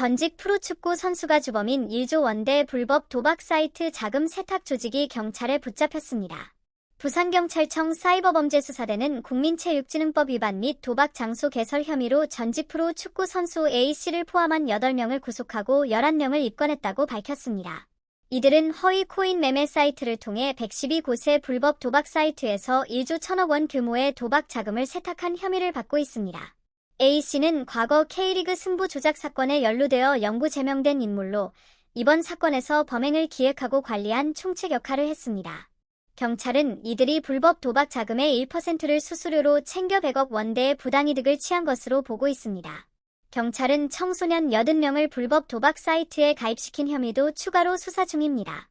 전직 프로축구 선수가 주범인 1조 원대 불법 도박 사이트 자금 세탁 조직이 경찰에 붙잡혔습니다. 부산경찰청 사이버범죄수사대는 국민체육진흥법 위반 및 도박 장소 개설 혐의로 전직 프로 축구 선수 A씨를 포함한 8명을 구속하고 11명을 입건했다고 밝혔습니다. 이들은 허위 코인 매매 사이트를 통해 112곳의 불법 도박 사이트에서 1조 1천억 원 규모의 도박 자금을 세탁한 혐의를 받고 있습니다. A씨는 과거 K리그 승부 조작 사건에 연루되어 영구 제명된 인물로 이번 사건에서 범행을 기획하고 관리한 총책 역할을 했습니다. 경찰은 이들이 불법 도박 자금의 1%를 수수료로 챙겨 100억 원대의 부당이득을 취한 것으로 보고 있습니다. 경찰은 청소년 80명을 불법 도박 사이트에 가입시킨 혐의도 추가로 수사 중입니다.